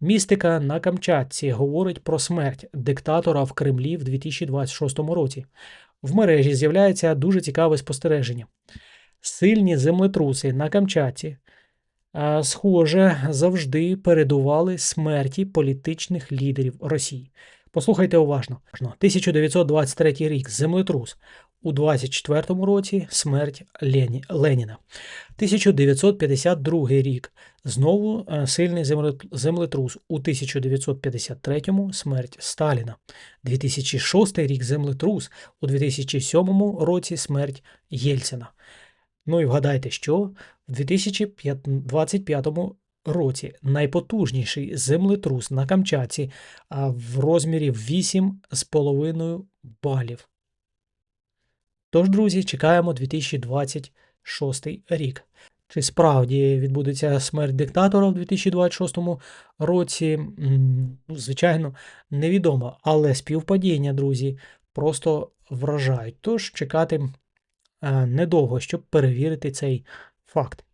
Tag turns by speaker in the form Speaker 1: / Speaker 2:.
Speaker 1: Містика на Камчатці говорить про смерть диктатора в Кремлі в 2026 році. В мережі з'являється дуже цікаве спостереження. Сильні землетруси на Камчатці, схоже, завжди передували смерті політичних лідерів Росії. Послухайте уважно. 1923 рік землетрус. У 24 році смерть Лені, Леніна. 1952 рік знову е, сильний землетрус. У 1953 смерть Сталіна. 2006 рік землетрус. У 2007 році смерть Єльцина. Ну і вгадайте, що в 2025 році найпотужніший землетрус на Камчатці в розмірі 8,5 балів. Тож, друзі, чекаємо 2026 рік. Чи справді відбудеться смерть диктатора в 2026 році? Ну, Звичайно, невідомо, але співпадіння, друзі, просто вражають. Тож чекати е, недовго, щоб перевірити цей факт.